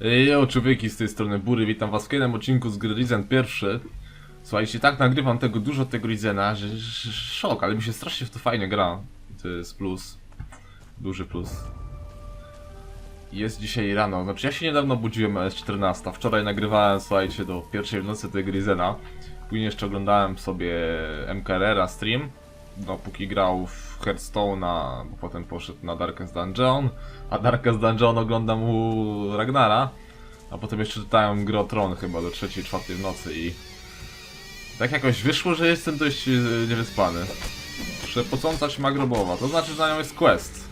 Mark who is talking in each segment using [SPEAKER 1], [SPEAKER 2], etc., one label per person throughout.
[SPEAKER 1] Jo, człowieki z tej strony Bury, witam was w kolejnym odcinku z gry Risen pierwszy. Słuchajcie, tak nagrywam tego dużo tego Risena, że, że szok, ale mi się strasznie w to fajnie gra. To jest plus. Duży plus. Jest dzisiaj rano, znaczy ja się niedawno budziłem, jest 14. Wczoraj nagrywałem, słuchajcie, do pierwszej w nocy tego Risena. Później jeszcze oglądałem sobie MKRR stream. No, póki grał w Hearthstone'a, bo potem poszedł na Darkest Dungeon, a Darkest Dungeon oglądam u Ragnara, a potem jeszcze czytałem Gro Tron chyba do trzeciej, czwartej w nocy i tak jakoś wyszło, że jestem dość e, niewyspany. Przepocąca ćma grobowa, to znaczy, że na nią jest quest.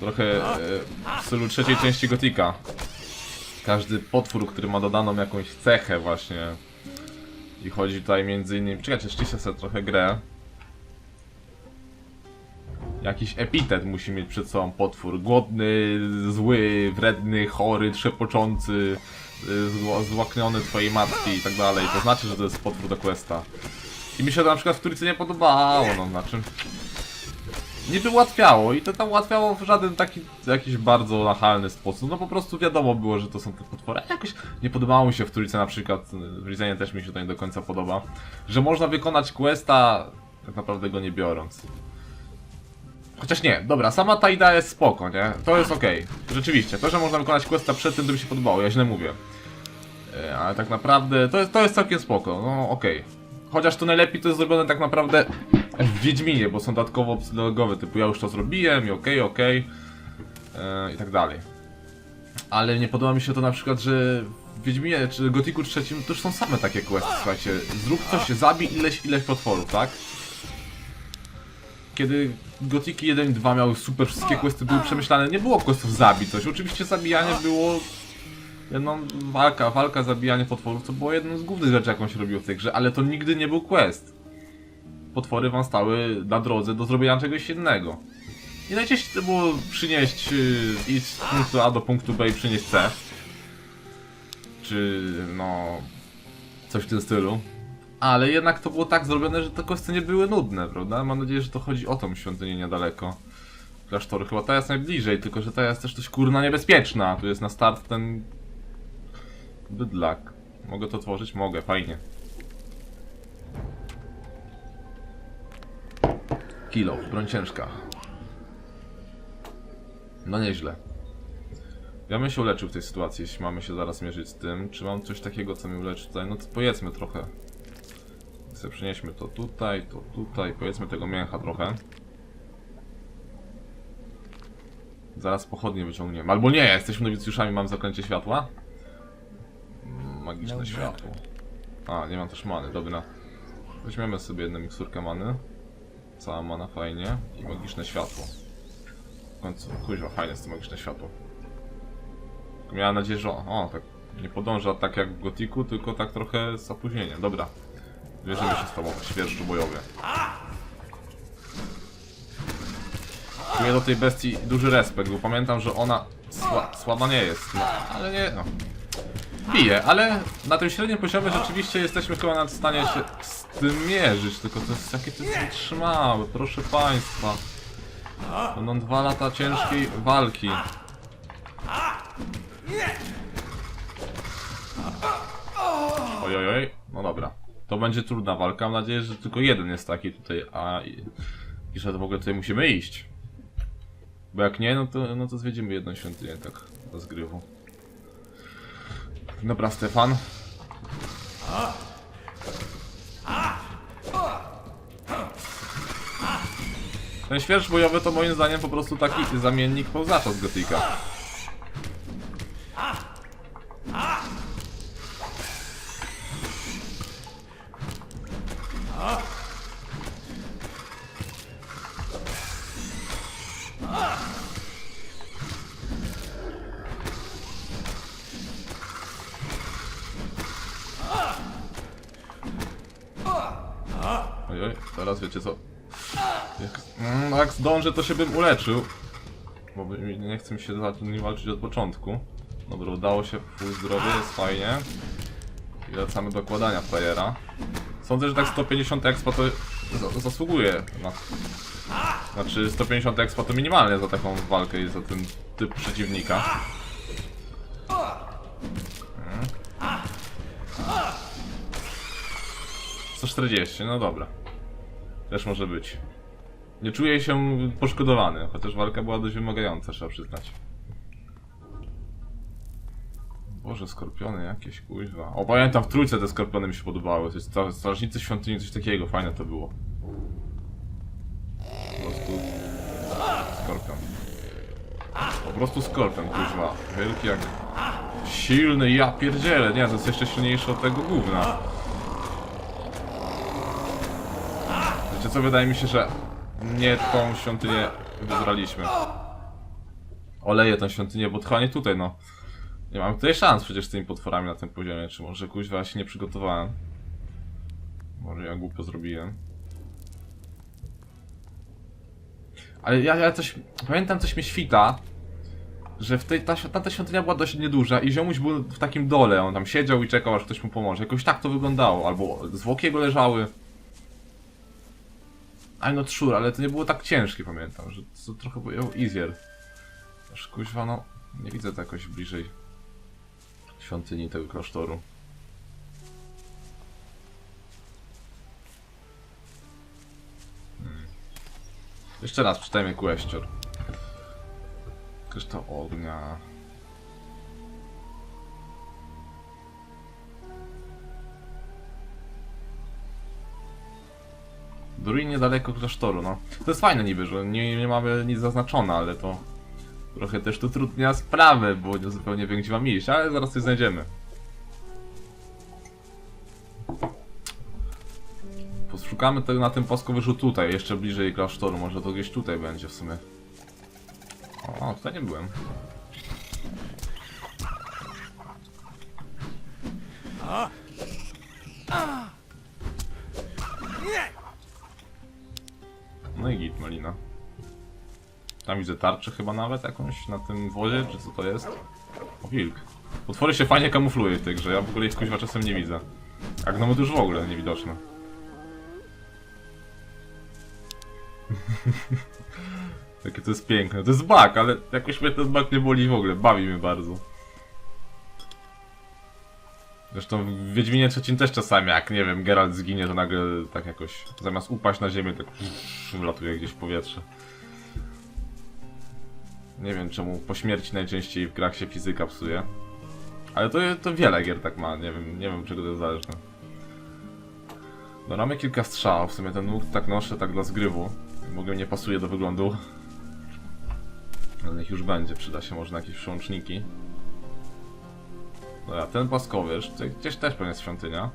[SPEAKER 1] Trochę e, w stylu trzeciej części Gotika. Każdy potwór, który ma dodaną jakąś cechę właśnie. I chodzi tutaj między innymi... Czekajcie, ściszę sobie trochę grę. Jakiś epitet musi mieć przed sobą potwór. Głodny, zły, wredny, chory, trzepoczący, y, złakniony twojej matki i tak dalej. To znaczy, że to jest potwór do questa. I mi się to na przykład w Trójce nie podobało, no znaczy... Niby ułatwiało i to tam ułatwiało w żaden taki jakiś bardzo nachalny sposób. No po prostu wiadomo było, że to są te potwory. Jakoś nie podobało mi się w Trójce na przykład, w Risenie też mi się to nie do końca podoba, że można wykonać questa tak naprawdę go nie biorąc. Chociaż nie, dobra, sama ta idea jest spoko, nie? To jest okej. Rzeczywiście, to, że można wykonać questa przed tym, to się podobało, ja źle mówię. E, Ale tak naprawdę, to jest, to jest całkiem spoko, no okej. Chociaż to najlepiej to jest zrobione tak naprawdę w Wiedźminie, bo są dodatkowo psychologowe, typu ja już to zrobiłem i okej, okej. e, I tak dalej. Ale nie podoba mi się to na przykład, że w Wiedźminie czy Gotiku trzecim to już są same takie questy, słuchajcie. Zrób coś, zabij ileś, ileś potworów, tak? Kiedy Gotiki 1 i 2 miały super, wszystkie questy były przemyślane, nie było questów zabij. Oczywiście zabijanie było jedną walka, walka, zabijanie potworów, to było jedną z głównych rzeczy, jaką się robiło w tej grze, ale to nigdy nie był quest. Potwory wam stały na drodze do zrobienia czegoś innego. I najczęściej to było przynieść, yy, iść z punktu A do punktu B i przynieść C. Czy, no, coś w tym stylu. Ale jednak to było tak zrobione, że te questy nie były nudne, prawda? Mam nadzieję, że to chodzi o tą świątynię niedaleko. Klasztoru. Chyba ta jest najbliżej, tylko że ta jest też dość kurna niebezpieczna. Tu jest na start ten... Bydlak. Mogę to tworzyć? Mogę, fajnie. Kilo, broń ciężka. No nieźle. Ja bym się uleczył w tej sytuacji, jeśli mamy się zaraz mierzyć z tym. Czy mam coś takiego, co mi uleczy tutaj? No to pojedzmy trochę. Sobie przenieśmy to tutaj, to tutaj, powiedzmy tego mięcha trochę. Zaraz pochodnie wyciągniemy. Albo nie, jesteśmy nowicjuszami, mam zaklęcie światła. Mm, Magiczne światło. A, nie mam też many, dobra. Weźmiemy sobie jedną miksturkę many. Cała mana fajnie. I magiczne światło. W końcu, kuźwa, fajne jest to magiczne światło. Miałem nadzieję, że o, tak nie podąża tak jak w Gotiku, tylko tak trochę z opóźnieniem. Dobra. Wierzymy się z tobą, świeżu bojowie. Czuję do tej bestii duży respekt, bo pamiętam, że ona sła, słaba nie jest, no, ale nie, no. Bije, ale na tym średnim poziomie rzeczywiście jesteśmy chyba nawet w stanie się z tym mierzyć, tylko to jest jakie to jest wytrzymałe, proszę państwa. Będą dwa lata ciężkiej walki. Oj, oj, oj. No dobra. To będzie trudna walka. Mam nadzieję, że tylko jeden jest taki tutaj, a i, i że w ogóle tutaj musimy iść. Bo jak nie, no to, no to zwiedzimy jedną świątynię tak do zgrywu. Dobra, Stefan. Ten świerszcz bojowy to moim zdaniem po prostu taki zamiennik pełzacza z Gotika. co? Jak mm, no jak zdążę, to się bym uleczył. Bo nie chcę mi się za tym walczyć od początku. Dobra, udało się, full zdrowie, jest fajnie. I wracamy do kładania playera. Sądzę, że tak 150 expa to zasługuje na... Znaczy 150 expa to minimalnie za taką walkę i za ten typ przeciwnika. Hmm. 140, no dobra. Też może być. Nie czuję się poszkodowany, chociaż walka była dość wymagająca, trzeba przyznać. Boże, skorpiony jakieś, kuźwa. O, pamiętam, w trójce te skorpiony mi się podobały. To jest strażnicy świątyni, coś takiego, fajne to było. Po prostu... Skorpion. Po prostu skorpion, kuźwa. Wielki jak... Silny, ja pierdzielę, nie, to jest jeszcze silniejszy od tego gówna. Wiecie co, wydaje mi się, że nie tą świątynię wybraliśmy. Oleję tą świątynię, bo chyba tutaj, no. Nie mam tutaj szans przecież z tymi potworami na tym poziomie, czy może kuźwa ja się nie przygotowałem. Może ja głupio zrobiłem. Ale ja, ja coś, pamiętam coś mi świta, że w tej, ta, ta, ta świątynia była dość nieduża i ziomuś był w takim dole, on tam siedział i czekał aż ktoś mu pomoże. Jakoś tak to wyglądało, albo zwłoki jego leżały. I'm not sure, ale to nie było tak ciężkie, pamiętam, że to trochę było easier. Aż kuźwa, no, nie widzę to jakoś bliżej świątyni tego klasztoru. Hmm. Jeszcze raz czytajmy question. Kryształ ognia. Durin niedaleko klasztoru, no. To jest fajne niby, że nie, nie mamy nic zaznaczone, ale to trochę też to trudnia sprawę, bo nie zupełnie wiem gdzie mam iść, ale zaraz coś znajdziemy. Poszukamy tego na tym płaskowyżu tutaj, jeszcze bliżej klasztoru, może to gdzieś tutaj będzie w sumie. O, tutaj nie byłem. Malina. Tam widzę tarczę chyba nawet jakąś na tym wozie, czy co to jest? O, wilk. Potwory się fajnie kamufluje w tej grze, ja w ogóle ich kuźwa czasem nie widzę. A gnomy to już w ogóle niewidoczne. Jakie to jest piękne. To jest bug, ale jakoś mnie ten bug nie boli w ogóle. Bawi mnie bardzo. Zresztą w Wiedźminie trzecim też czasami, jak nie wiem, Geralt zginie, to nagle tak jakoś zamiast upaść na ziemię, tak wlatuje gdzieś w powietrze. Nie wiem czemu po śmierci najczęściej w grach się fizyka psuje. Ale to, to wiele gier tak ma, nie wiem, nie wiem czego to jest zależne. No mamy kilka strzałów, w sumie ten łuk tak noszę tak dla zgrywu. Mogę nie pasuje do wyglądu. Ale niech już będzie, przyda się może na jakieś przełączniki. Dobra, ten płaskowyż, tutaj gdzieś też pewnie jest świątynia.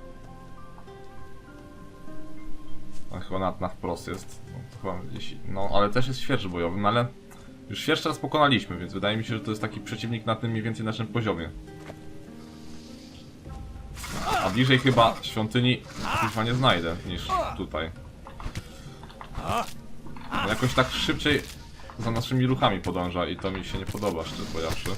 [SPEAKER 1] A chyba na, na wprost jest. No, gdzieś, no ale też jest świerczy bojowy, no ale już świerszcz raz pokonaliśmy, więc wydaje mi się, że to jest taki przeciwnik na tym mniej więcej naszym poziomie. A bliżej chyba świątyni chyba nie znajdę niż tutaj. No jakoś tak szybciej za naszymi ruchami podąża i to mi się nie podoba, szczerze powiedziawszy.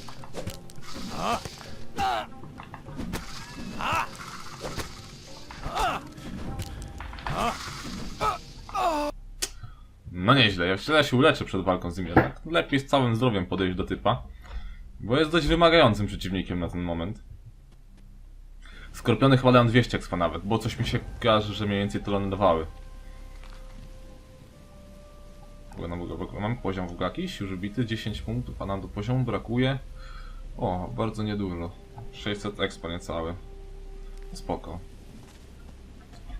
[SPEAKER 1] No nieźle, ja wtedy się uleczę przed walką z nim jednak. Lepiej z całym zdrowiem podejść do typa. Bo jest dość wymagającym przeciwnikiem na ten moment. Skorpiony chyba dają 200 expa nawet, bo coś mi się kojarzy, że mniej więcej to lądowały. No, Mamy poziom w ogóle jakiś? Już bity 10 punktów, a nam do poziomu brakuje. O, bardzo niedużo. 600 expa niecałe. Spoko.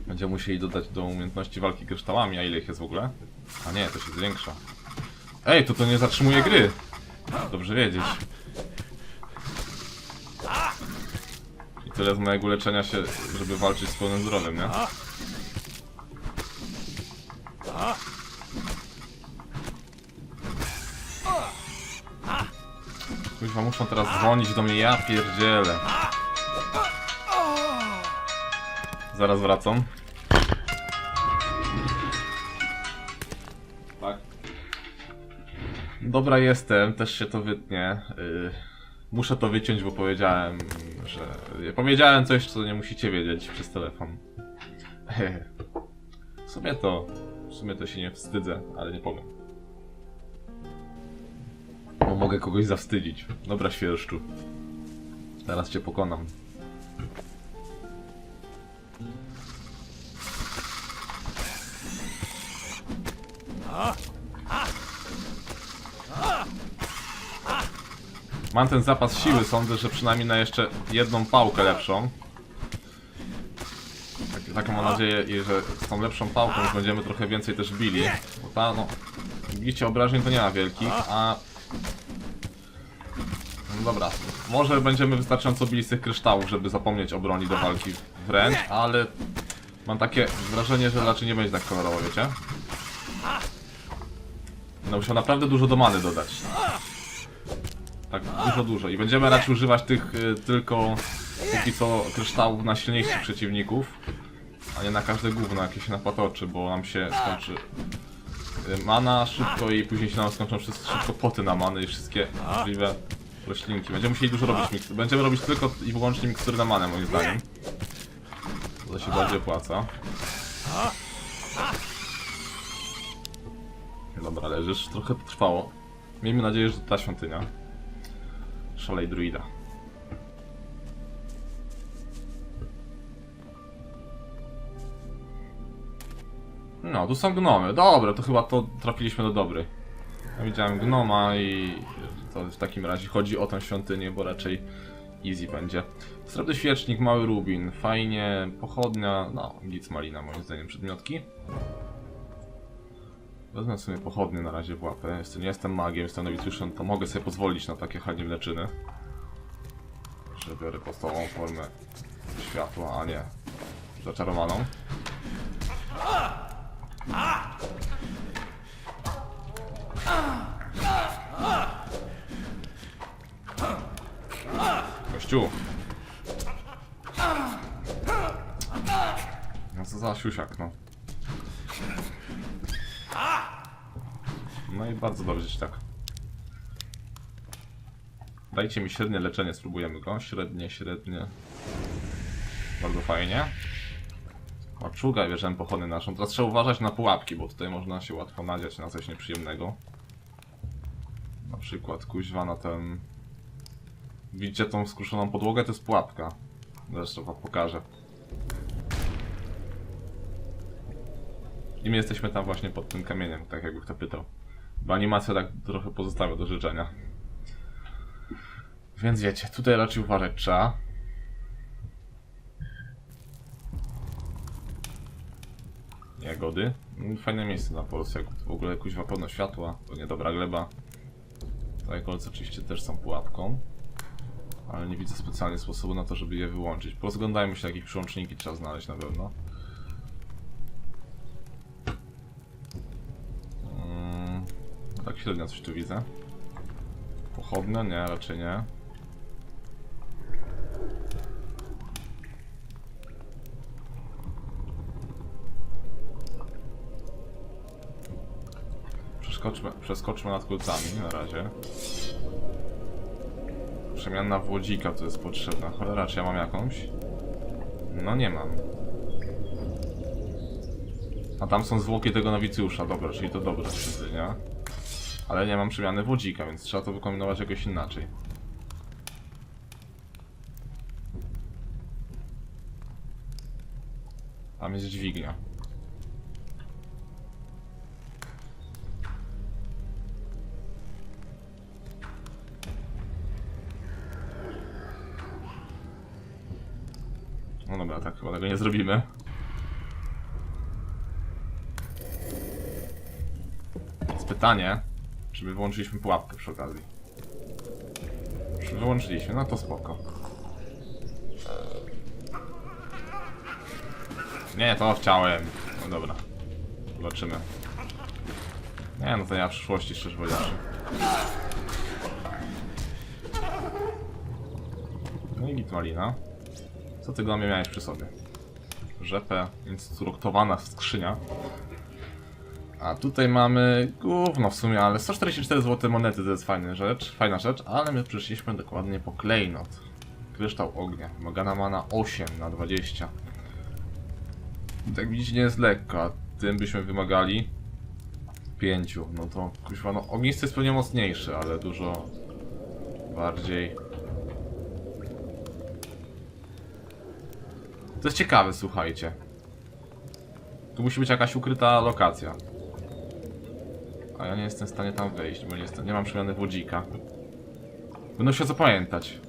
[SPEAKER 1] Będziemy musieli dodać do umiejętności walki kryształami, a ile ich jest w ogóle? A nie, to się zwiększa. Ej, to to nie zatrzymuje gry. Dobrze wiedzieć. I tyle z mojego leczenia się, żeby walczyć z pełnym zdrowiem, nie? Kuźwa, muszą teraz dzwonić do mnie, ja pierdzielę. Zaraz wracam. Tak. Dobra jestem, też się to wytnie. Yy, muszę to wyciąć, bo powiedziałem, że... Powiedziałem coś, co nie musicie wiedzieć przez telefon. w sumie to... W sumie to się nie wstydzę, ale nie powiem. Bo mogę kogoś zawstydzić. Dobra, świerszczu. Teraz cię pokonam. Mam ten zapas siły, sądzę, że przynajmniej na jeszcze jedną pałkę lepszą. Tak, taką mam nadzieję, i że z tą lepszą pałką już będziemy trochę więcej też bili. Bo ta, no, bicie obrażeń to nie ma wielkich, a... No dobra, może będziemy wystarczająco bili z tych kryształów, żeby zapomnieć o broni do walki wręcz, ale mam takie wrażenie, że raczej nie będzie tak kolorowo, wiecie? No musiał naprawdę dużo do many dodać. Tak, dużo, dużo. I będziemy raczej używać tych y, tylko póki co kryształów na silniejszych przeciwników, a nie na każde gówno jakieś napatoczy, bo nam się skończy y, mana szybko i później się nam skończą wszystko szybko poty na many i wszystkie możliwe roślinki. Będziemy musieli dużo robić miks. Będziemy robić tylko i wyłącznie mikstury na manę moim zdaniem. To się bardziej opłaca. Dobra, leżysz. Trochę trwało. Miejmy nadzieję, że to ta świątynia. Szalej druida. No, tu są gnomy. Dobra, to chyba to trafiliśmy do dobry. Ja widziałem gnoma i to w takim razie chodzi o tę świątynię, bo raczej easy będzie. Srebrny świecznik, mały rubin, fajnie, pochodnia, no, git malina moim zdaniem, przedmiotki. Wezmę sobie pochodnie na razie w łapę. Jestem, nie jestem magiem, jestem nowicjuszem, to mogę sobie pozwolić na takie hanie mleczyny. Że biorę podstawową formę światła, a nie zaczarowaną. Kościół! No co za siusiak, no. No i bardzo dobrze, tak. Dajcie mi średnie leczenie, spróbujemy go. Średnie, średnie. Bardzo fajnie. Maczuga, bierzemy pochody naszą. Teraz trzeba uważać na pułapki, bo tutaj można się łatwo nadziać na coś nieprzyjemnego. Na przykład kuźwa na ten... Widzicie tą skruszoną podłogę? To jest pułapka. Zresztą wam pokażę. I my jesteśmy tam właśnie pod tym kamieniem, tak jakby kto pytał. Bo animacja tak trochę pozostawia do życzenia. Więc wiecie, tutaj raczej uważać trzeba. Jagody. Mm, Fajne miejsce na Polsce, w ogóle kuźwa pełno światła, to niedobra gleba. Tutaj kolce oczywiście też są pułapką. Nie widzę specjalnie sposobu na to, żeby je wyłączyć. Porozglądajmy się, jakieś przyłączniki trzeba znaleźć na pewno. Mm, tak średnio coś tu widzę. Pochodne? Nie, raczej nie. Przeskoczmy, przeskoczmy nad kulcami na razie. Przemiana włodzika to jest potrzebna. Cholera, czy ja mam jakąś? No nie mam. A tam są zwłoki tego nowicjusza, dobra, czyli to dobra świątynia. Ale nie mam przemiany wodzika, więc trzeba to wykombinować jakoś inaczej. Tam jest dźwignia. Dobra, tak chyba tego nie zrobimy. Jest pytanie, czy my wyłączyliśmy pułapkę przy okazji. Czy wyłączyliśmy? No to spoko. Nie, to chciałem. No dobra. Zobaczymy. Nie, no to ja w przyszłości, szczerze powiedziawszy. No i git malina. Co ty gnomie miałeś przy sobie? Rzepę instruktowana skrzynia. A tutaj mamy gówno w sumie, ale 144 złote monety to jest fajna rzecz, fajna rzecz, ale my przyszliśmy dokładnie po klejnot. Kryształ ognia, wymagana mana 8 na 20. I tak widzicie nie jest lekko, a tym byśmy wymagali 5. No to kuźwa, no ognisty jest pewnie mocniejszy, ale dużo bardziej To jest ciekawe, słuchajcie. Tu musi być jakaś ukryta lokacja. A ja nie jestem w stanie tam wejść, bo nie, jestem, nie mam przemiany wodzika. Będę się zapamiętać.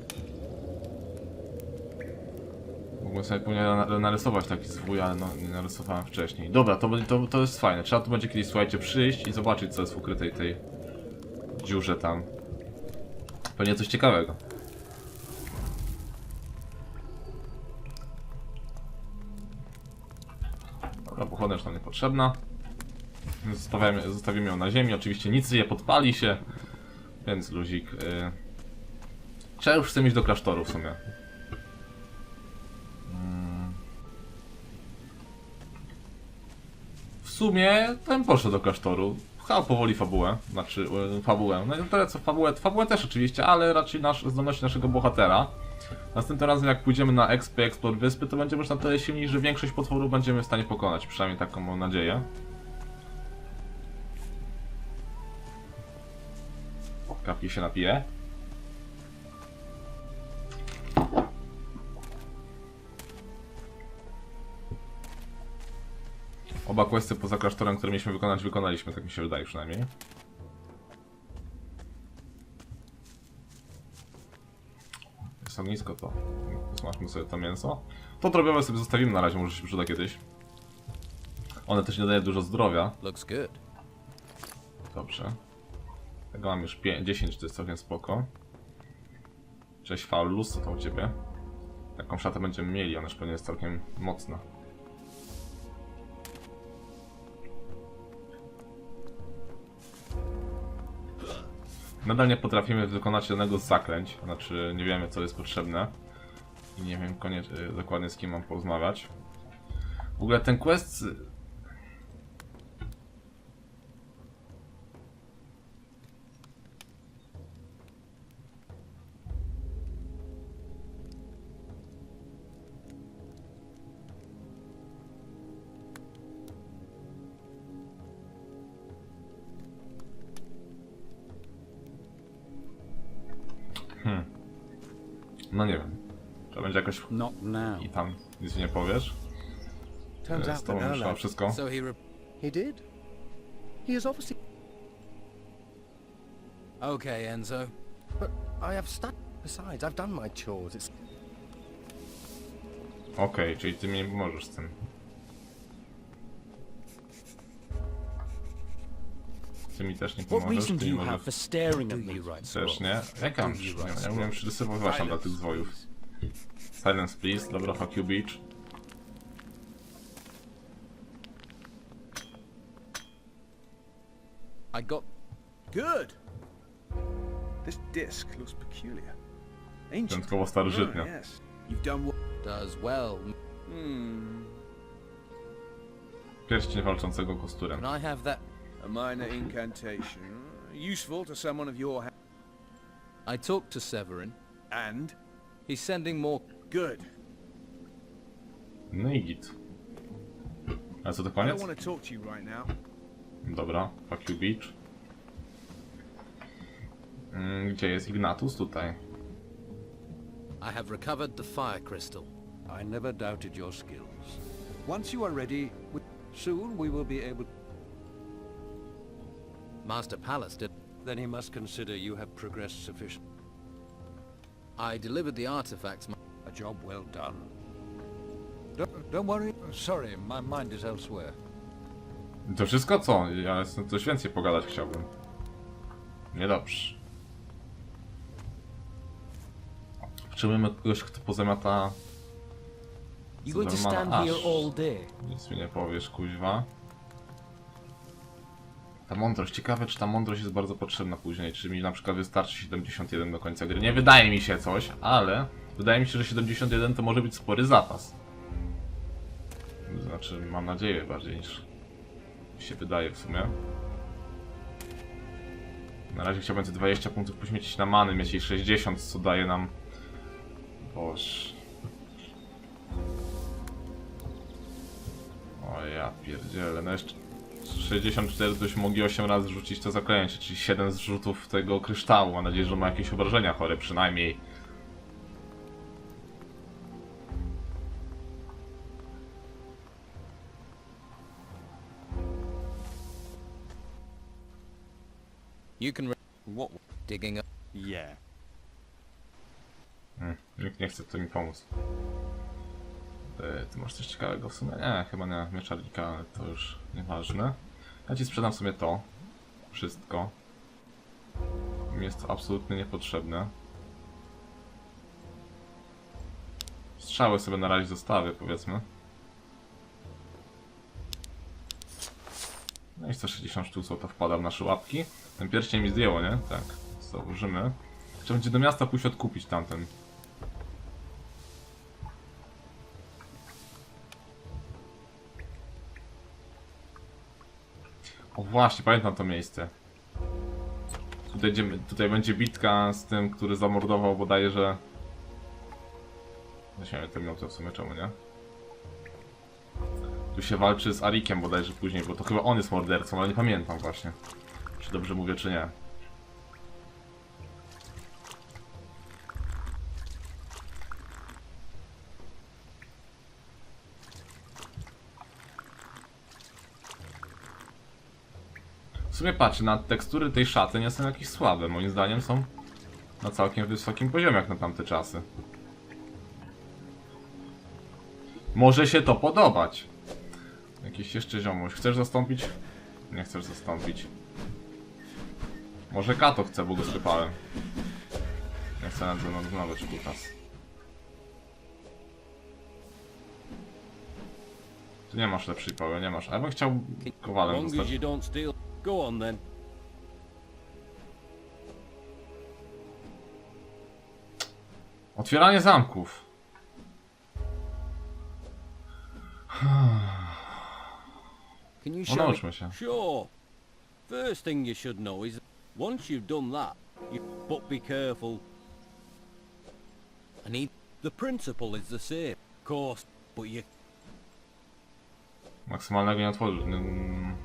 [SPEAKER 1] Mogłem sobie później na- narysować taki zwój, ale no, nie narysowałem wcześniej. Dobra, to, to, to jest fajne. Trzeba tu będzie kiedyś, słuchajcie, przyjść i zobaczyć, co jest w ukrytej tej dziurze tam. Pewnie coś ciekawego. Dobra, pochodnia już nam niepotrzebna. Zostawiamy, zostawimy ją na ziemi. Oczywiście nic nie podpali się, więc luzik. Yy... Już chcę iść do klasztoru w sumie? Mm. W sumie ten poszedł do klasztoru. Pchał powoli fabułę, znaczy yy, fabułę. No i tyle co fabułę, fabułę też oczywiście, ale raczej nasz, zdolności naszego bohatera. Następnym razem jak pójdziemy na XP Explore Wyspy, to będziemy już na tyle silni, że większość potworów będziemy w stanie pokonać. Przynajmniej taką mam nadzieję. Kapi się napije. Oba questy poza klasztorem, które mieliśmy wykonać, wykonaliśmy, tak mi się wydaje przynajmniej. Ognisko to. Smażmy sobie to mięso. To drobiowe sobie zostawimy na razie, może się przyda kiedyś. One też nie daje dużo zdrowia.
[SPEAKER 2] Looks good.
[SPEAKER 1] Dobrze. Tego mam już 5, 10, to jest całkiem spoko. Cześć Faulus, co to u ciebie? Taką szatę będziemy mieli, ona już pewnie jest całkiem mocna. Nadal nie potrafimy wykonać jednego z zaklęć, znaczy nie wiemy co jest potrzebne. I nie wiem koniecznie, dokładnie z kim mam porozmawiać. W ogóle ten quest
[SPEAKER 3] Now.
[SPEAKER 1] i tam nic nie powiesz.
[SPEAKER 3] Turns
[SPEAKER 1] E,
[SPEAKER 3] out
[SPEAKER 1] Z tobą już mam wszystko.
[SPEAKER 2] So he re-
[SPEAKER 3] he did. He is obviously,
[SPEAKER 2] Okay, Enzo.
[SPEAKER 3] but I have studied. Besides, I've done my chores. It's
[SPEAKER 1] Okej, czyli ty mi możesz z tym. Ty mi też nie
[SPEAKER 4] What
[SPEAKER 1] pomożesz,
[SPEAKER 4] reason do
[SPEAKER 1] ty mi
[SPEAKER 4] you have
[SPEAKER 1] możesz
[SPEAKER 4] for staring at me?
[SPEAKER 1] też nie. Jak ja mam, nie,
[SPEAKER 4] write
[SPEAKER 1] ja umiem przyrysować tam dla tych zwojów. Silence please, dobra, fuck you beach.
[SPEAKER 2] I got
[SPEAKER 5] Good. This disc looks peculiar. Ancient.
[SPEAKER 1] Wyjątkowo
[SPEAKER 5] Oh, yes. You've done well.
[SPEAKER 2] does well.
[SPEAKER 5] Hmm.
[SPEAKER 1] Pierścień walczącego kosturem.
[SPEAKER 2] Can I have that?
[SPEAKER 5] A minor incantation. Useful to someone of your ha-
[SPEAKER 2] I talked to Severin.
[SPEAKER 5] And
[SPEAKER 2] He's sending more.
[SPEAKER 5] Good.
[SPEAKER 1] No i git. A co to
[SPEAKER 5] I don't
[SPEAKER 1] koniec?
[SPEAKER 5] want to talk to you right now.
[SPEAKER 1] Dobra, fuck you beach. Mm, Gdzie jest Ignatus? Tutaj.
[SPEAKER 2] I have recovered the fire crystal.
[SPEAKER 6] I never doubted your skills. Once you are ready, we- soon we will be able...
[SPEAKER 2] Master Palace did.
[SPEAKER 6] Then he must consider you have progressed sufficient.
[SPEAKER 2] I delivered the artifacts. ma-
[SPEAKER 6] A job well done. Don't, don't worry. Sorry, my mind is elsewhere.
[SPEAKER 1] To wszystko co? Ja chcę coś więcej pogadać chciałbym. Niedobrze. Potrzebujemy kogoś, kto pozamiata...
[SPEAKER 4] You going to
[SPEAKER 1] Zimmermana
[SPEAKER 4] stand here
[SPEAKER 1] aż.
[SPEAKER 4] all day?
[SPEAKER 1] Nic mi nie powiesz, kuźwa. Ta mądrość, ciekawe czy ta mądrość jest bardzo potrzebna później, czy mi na przykład wystarczy 71 do końca gry. Nie wydaje mi się coś, ale wydaje mi się, że 71 to może być spory zapas. Znaczy, mam nadzieję bardziej niż mi się wydaje w sumie. Na razie chciałbym te 20 punktów poświęcić na many, mieć jej 60, co daje nam... Boż... O ja pierdzielę, no jeszcze 64 to już mogli 8 razy rzucić to zaklęcie, czyli 7 zrzutów tego kryształu. Mam nadzieję, że ma jakieś obrażenia chore przynajmniej.
[SPEAKER 2] You can re-
[SPEAKER 4] What?
[SPEAKER 2] digging up.
[SPEAKER 4] Yeah.
[SPEAKER 1] Hmm, nikt nie chce tu mi pomóc. Ty, ty masz coś ciekawego w sumie? Nie, chyba nie. Mieczarnika, ale to już nieważne. Ja ci sprzedam sobie to. Wszystko. Mi jest to absolutnie niepotrzebne. Strzały sobie na razie zostawię, powiedzmy. No i 160 sztuk złota wpada w nasze łapki. Ten pierścień mi zdjęło, nie? Tak. Założymy. Trzeba będzie do miasta pójść odkupić tamten. O właśnie, pamiętam to miejsce. Tutaj, tutaj będzie bitka z tym, który zamordował bodajże... Weźmiemy tę minutę w sumie, czemu nie? Tu się walczy z Arikiem bodajże później, bo to chyba on jest mordercą, ale nie pamiętam właśnie. Czy dobrze mówię, czy nie. W sumie patrzę, na tekstury tej szaty nie są jakieś słabe. Moim zdaniem są na całkiem wysokim poziomie jak na tamte czasy. Może się to podobać. Jakiś jeszcze ziomuś. Chcesz zastąpić? Nie chcesz zastąpić. Może Kato chce, bo go sklepałem. Nie chcę nawet nawet kutas. Tu nie masz lepszej poły, nie masz. A ja bym chciał kowalem zostać.
[SPEAKER 4] Go on then.
[SPEAKER 1] Otwieranie zamków.
[SPEAKER 2] Can you
[SPEAKER 1] No
[SPEAKER 2] show
[SPEAKER 1] nauczmy się.
[SPEAKER 4] Sure. First thing you should know is once you've done that, you but be careful.
[SPEAKER 2] I need.
[SPEAKER 4] The principle is the same, of course, but you
[SPEAKER 1] Maksymalnego nie otworzyć. Mm,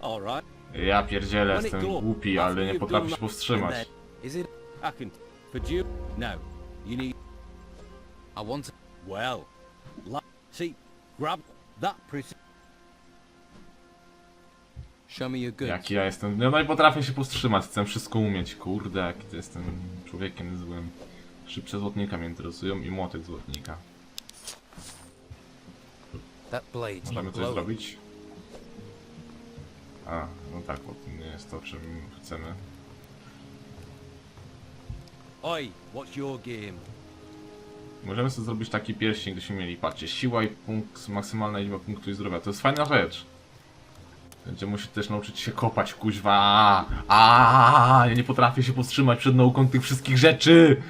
[SPEAKER 4] all right.
[SPEAKER 1] Ja pierdzielę, jestem głupi, ale nie potrafię się powstrzymać.
[SPEAKER 2] Is it?
[SPEAKER 4] I can for you now. You need
[SPEAKER 2] I want to.
[SPEAKER 4] well. La- see, grab that.
[SPEAKER 2] Show me your goods.
[SPEAKER 1] Jaki ja jestem. No i potrafię się powstrzymać, chcę wszystko umieć. Kurde, jaki to jestem człowiekiem złym. Szybsze złotnika mnie interesują i młotek złotnika.
[SPEAKER 2] That blade's
[SPEAKER 1] Możemy coś zrobić? A, no tak, bo to nie jest to, czym chcemy.
[SPEAKER 4] Oi, what's your game?
[SPEAKER 1] Możemy sobie zrobić taki pierścień, gdyśmy mieli, patrzcie, siła i punkt, maksymalna liczba punktów i zdrowia. To jest fajna rzecz. Będzie musi też nauczyć się kopać, kuźwa. A, ja nie potrafię się powstrzymać przed nauką tych wszystkich rzeczy.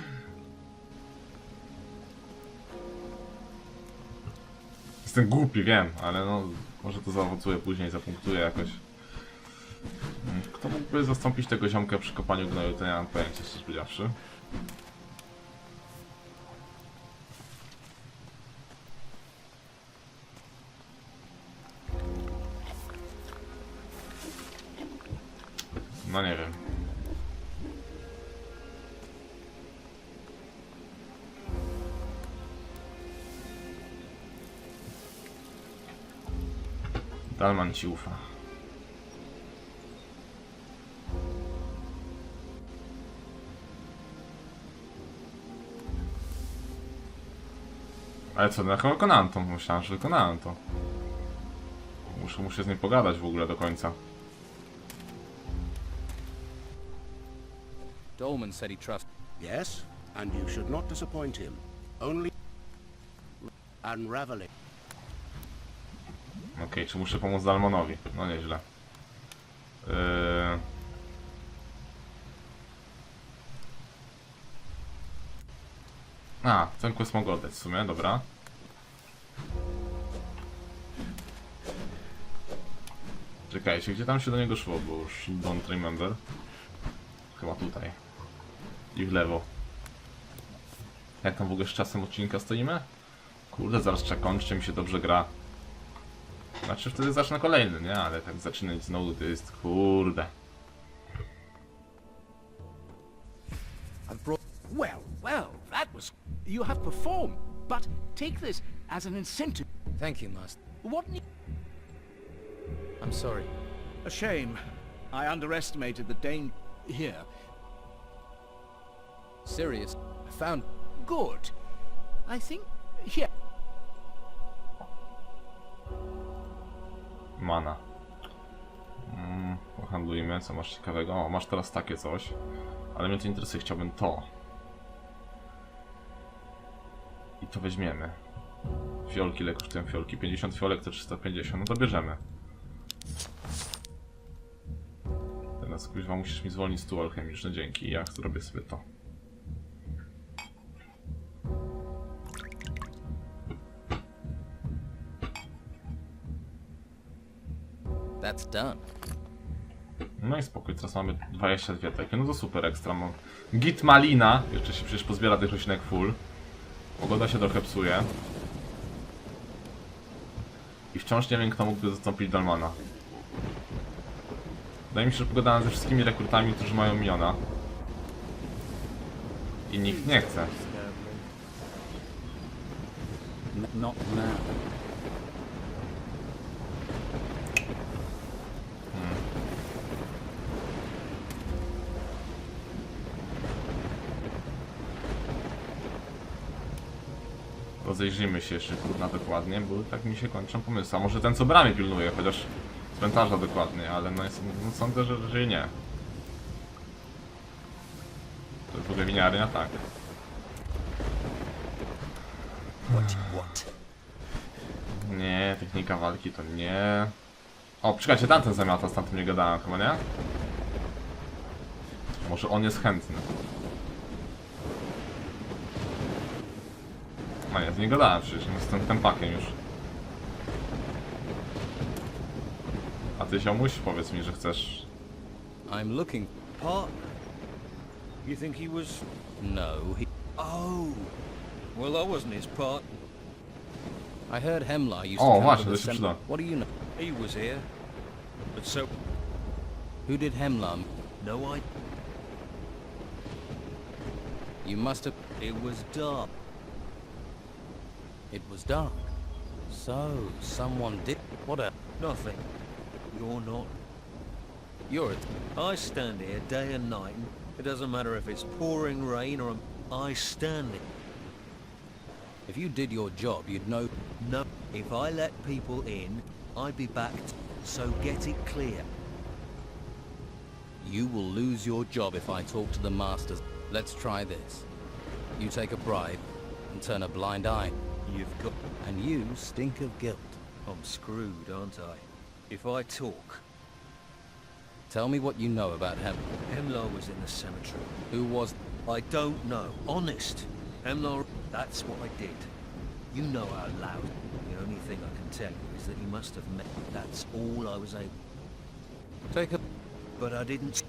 [SPEAKER 1] Jestem głupi, wiem, ale no, może to zaowocuje później, zapunktuje jakoś. Mm, Kto mógłby zastąpić tego ziomka przy kopaniu gnoju, to nie mam pojęcia, szczerze powiedziawszy. No nie wiem. Dalman ci ufa. Ale co, no chyba wykonałem to. Myślałem, że wykonałem to. Muszę, muszę z nim pogadać w ogóle do końca.
[SPEAKER 2] Dolman said he trusts.
[SPEAKER 7] Yes, and you should not disappoint him. Only unraveling.
[SPEAKER 1] Okej, czy muszę pomóc Dalmonowi? No nieźle. Yy... A, ten quest mogę oddać w sumie, dobra. Czekajcie, gdzie tam się do niego szło, bo już don't remember. Chyba tutaj. I w lewo. Jak tam w ogóle z czasem odcinka stoimy? Kurde, zaraz trzeba kończyć, mi się dobrze gra. Znaczy wtedy zacznę kolejny, nie? Ale tak zaczynać znowu to jest kurde.
[SPEAKER 8] Well, well, that was. You have performed, but take this as an incentive.
[SPEAKER 2] Thank you, Master.
[SPEAKER 8] What? ne-
[SPEAKER 2] I'm sorry.
[SPEAKER 5] A shame. I underestimated the danger.
[SPEAKER 8] Here.
[SPEAKER 2] Sirius, I found
[SPEAKER 8] Good. I think... Here.
[SPEAKER 1] Mana. Mm, pohandlujmy, co masz ciekawego. O, masz teraz takie coś. Ale mnie to interesuje, chciałbym to. I to weźmiemy. Fiolki, ile kosztują fiolki? 50 fiolek to 350, no to bierzemy. Teraz kuźwa musisz mi zwolnić stół alchemiczny, dzięki. Ja zrobię sobie to.
[SPEAKER 2] Done.
[SPEAKER 1] No i spokój, teraz mamy 22 takie, no to super ekstra. Mam git malina, jeszcze się przecież pozbiera tych roślinek full. Pogoda się trochę psuje. I wciąż nie wiem, kto mógłby zastąpić Dalmana. Wydaje mi się, że pogadałem ze wszystkimi rekrutami, którzy mają miona. I nikt nie chce.
[SPEAKER 6] Not now.
[SPEAKER 1] Rozejrzyjmy się jeszcze kurna dokładnie, bo tak mi się kończą pomysły. A może ten co bramie pilnuje, chociaż cmentarza dokładnie, ale no, jest, no sądzę, że, nie. To jest w ogóle winiarnia? Tak. Nie, technika walki to nie. O, czekajcie, tamten zamiata, z tamtym nie gadałem chyba, nie? Może on jest chętny. No nie, z nie gadałem przecież, z tym tempakiem już. A ty ziomuś, powiedz mi, że chcesz...
[SPEAKER 2] I'm looking...
[SPEAKER 4] Part? You think he was...
[SPEAKER 2] No, he...
[SPEAKER 4] Oh! Well, I wasn't his part.
[SPEAKER 2] I heard Hemlar used
[SPEAKER 1] O,
[SPEAKER 2] to come
[SPEAKER 1] właśnie,
[SPEAKER 2] to the
[SPEAKER 1] się
[SPEAKER 2] sem-
[SPEAKER 1] przyda.
[SPEAKER 2] What do you know?
[SPEAKER 4] He was here. But so...
[SPEAKER 2] Who did Hemlar...
[SPEAKER 4] No, I...
[SPEAKER 2] You must have...
[SPEAKER 4] It was dark.
[SPEAKER 2] It was dark. So, someone did... What a...
[SPEAKER 4] Nothing. You're not.
[SPEAKER 2] You're a...
[SPEAKER 4] I stand here day and night. It doesn't matter if it's pouring rain or... I stand it.
[SPEAKER 2] If you did your job, you'd know...
[SPEAKER 4] No, if I let people in, I'd be backed. So get it clear.
[SPEAKER 2] You will lose your job if I talk to the masters. Let's try this. You take a bribe and turn a blind eye.
[SPEAKER 4] You've got...
[SPEAKER 2] And you stink of guilt.
[SPEAKER 4] I'm screwed, aren't I? If I talk,
[SPEAKER 2] Tell me what you know about Hem...
[SPEAKER 4] Hemlar was in the cemetery.
[SPEAKER 2] Who was...
[SPEAKER 4] I don't know. Honest. Hemlar, that's what I did. You know how loud. The only thing I can tell you is that he must have met. That's all I was able.
[SPEAKER 2] Take a...
[SPEAKER 4] But I didn't.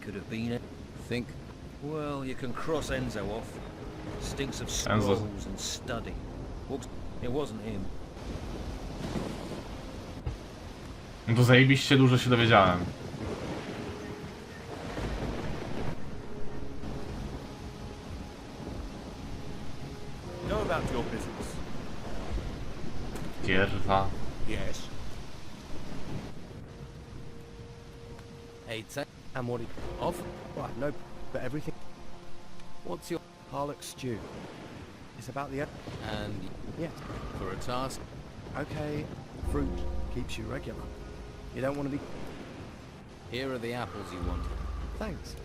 [SPEAKER 4] Could have been it.
[SPEAKER 2] Think...
[SPEAKER 4] Well, you can cross Enzo off. Stinks of
[SPEAKER 1] Enzo.
[SPEAKER 4] scrolls and study. Walks- It wasn't him.
[SPEAKER 1] No to zajebiście dużo się dowiedziałem.
[SPEAKER 8] Go about your business.
[SPEAKER 1] Kierwa.
[SPEAKER 8] Yes.
[SPEAKER 2] Hey,
[SPEAKER 3] what? It,
[SPEAKER 2] Off?
[SPEAKER 3] right, no, but everything.
[SPEAKER 2] What's your...
[SPEAKER 3] Harlock stew. It's about the.
[SPEAKER 2] And
[SPEAKER 3] Yeah.
[SPEAKER 2] for a task...
[SPEAKER 3] Okay. Fruit keeps you regular. You don't want to be.
[SPEAKER 2] Here are the apples you wanted.
[SPEAKER 3] Thanks.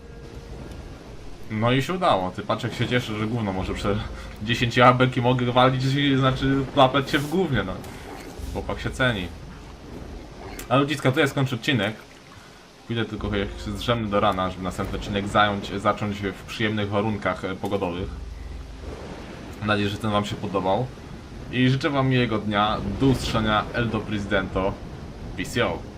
[SPEAKER 1] No i się udało. Ty patrz jak się cieszy, że gówno może prze 10 jabłek i mogę walić, znaczy plapać się w gównie, no. Chłopak się ceni. A ludziska, tutaj skończy odcinek. Pójdę tylko jak się zdrzemnę do rana, żeby następny odcinek zająć, zacząć w przyjemnych warunkach e, pogodowych. Mam nadzieję, że ten wam się podobał. I życzę wam miłego dnia. Do usłyszenia. Eldo Presidento. Peace out.